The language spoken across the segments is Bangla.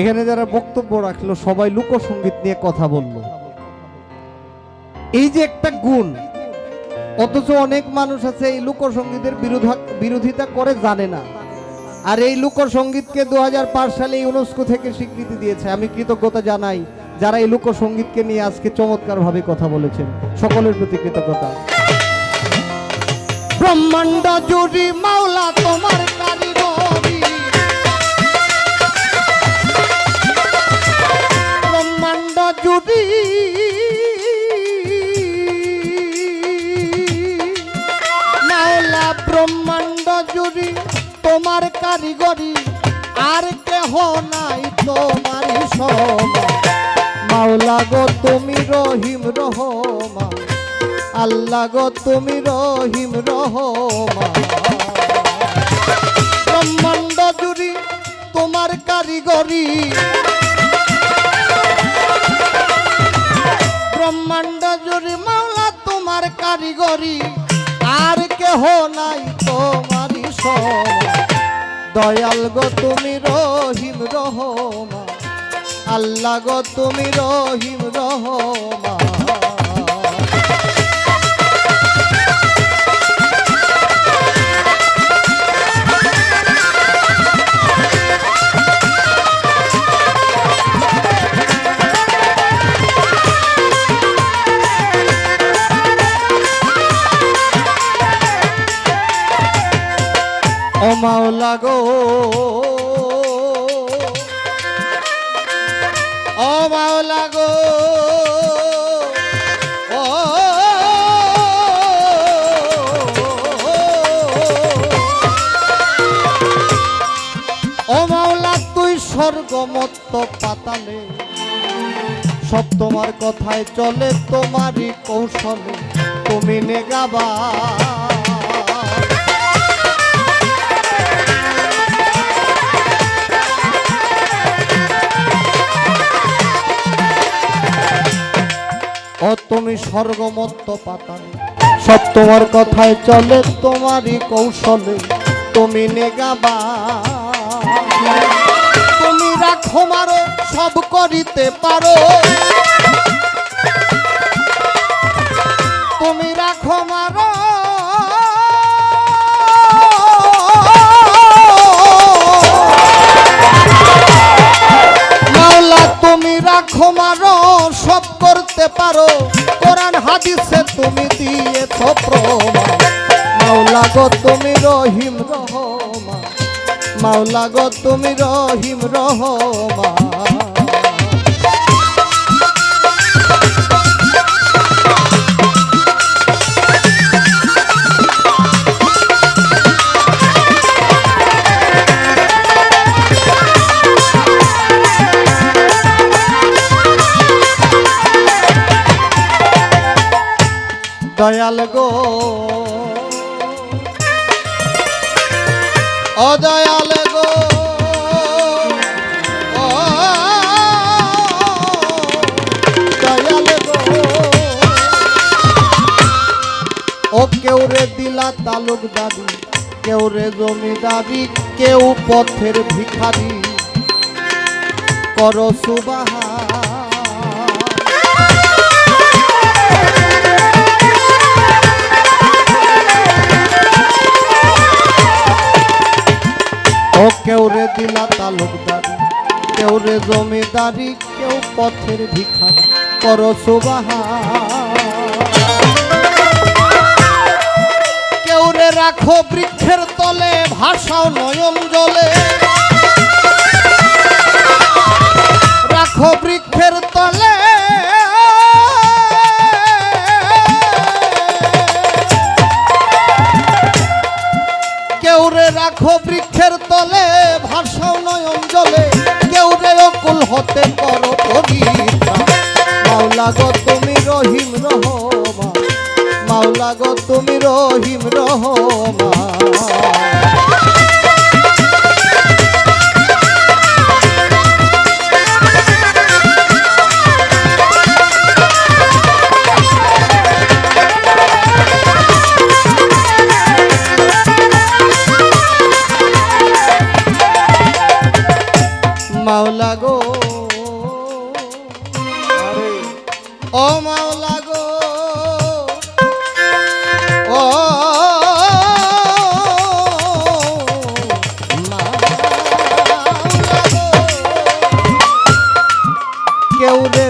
এখানে যারা বক্তব্য রাখল, সবাই লোকসঙ্গীত নিয়ে কথা বলল। এই যে একটা গুণ, অথচ অনেক মানুষ আছে এই লোকসঙ্গীতের বিরোধিতা করে জানে না। আর এই লোকসঙ্গীতকে দু সালে ইউনেস্কো থেকে স্বীকৃতি দিয়েছে। আমি কৃতজ্ঞতা জানাই যারা এই লোকসঙ্গীতকে নিয়ে আজকে চমৎকার ভাবে কথা বলেছেন। সকলের প্রতি কৃতজ্ঞতা। ব্রহ্মাণ্ড জুড়ি মাওলা তোমার তোমার কারিগরি আর কেহ নাই সমান। মাওলা গো, তুমি রহিম রহমা আল্লাহ গো, তুমি রহিম রহমা ব্রহ্মাণ্ড জুড়ি তোমার কারিগরি। ব্রহ্মাণ্ড জুড়ি মাওলা তোমার কারিগরি। আর কেহ নাই সমান দয়াল গো তুমি রহিম রহমা। আল্লাহ গো তুমি রহিম রহমা। মাওলা গো ও মাওলা গো তুই স্বর্গমত্ত পাতালে সব তোমার কথায় চলে তোমারই কৌশলে তুমি নেগাবা তুমি স্বর্গমত্ত পাতা সব তোমার কথায় চলে, তোমারই কৌশলে। তুমি নেগাবা তুমি রাখো মারো, সব করিতে পারো। পারো। কোরআন, হাদিসে তুমি দিয়েছ প্রমাণ। মাওলা গো, তুমি রহিম রহমা মাওলা গো, তুমি রহিম রহমা দয়াল গো। ও দয়াল গো দয়াল গো। ও, কেউ রে দিলা তালুক দাবি, কেউ রে জমিদারি কেউ পথের ভিখারি। করো সুবাহা কেউ রে দিলা তালুকদারি কেউ রে জমিদারি, কেউ পথের ভিখারি, কর সুবাহা। কেউ রে রাখো বৃক্ষের তলে ভাষাও নয়ন জলে। হতে করো পবিত্রা মাওলা গো, তুমি রহিম রহমা মাওলা গো, তুমি রহিম রহমা মাওলা গো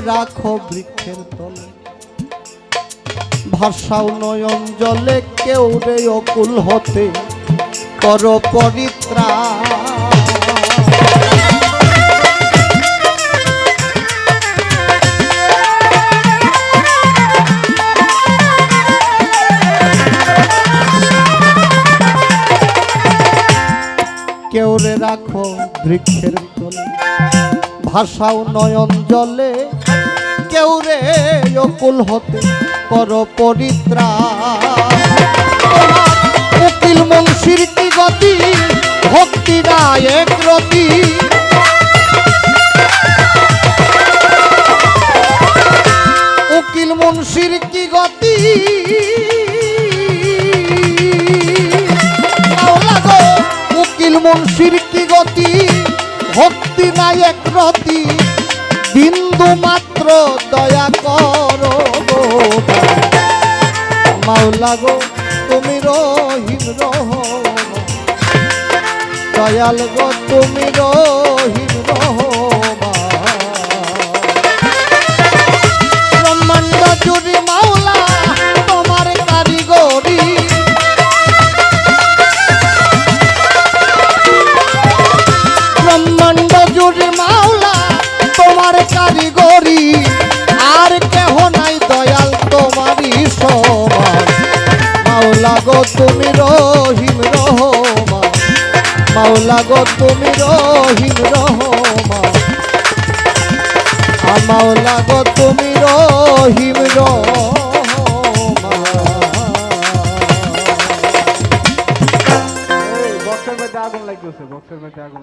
রাখো বৃক্ষের তলে ভাষাও নয়ন জলে কেউ রে অকুল হতে কর পরিত্রা কেউ রে রাখো বৃক্ষের তলে। ভাষাও নয়ন জলে। কেউ রে অকুল হতে কর পরিত্রা উকিল মুন্সির কি গতি ভক্তি নায়ক রতি। মুন্সির কি গতি, ভক্তি নাই এক রতি। বিন্দু মাত্র দয়া করো গো মাওলা তুমি রহিম রহ দয়াল গো, তুমি রহিম রহমান গো তুমি রহিম রহমা মাওলা গো তুমি রহিম রহমান। মাওলা গো তুমি রহিম রহমা আগুন লাগতেছে বক্সের মধ্যে আগুন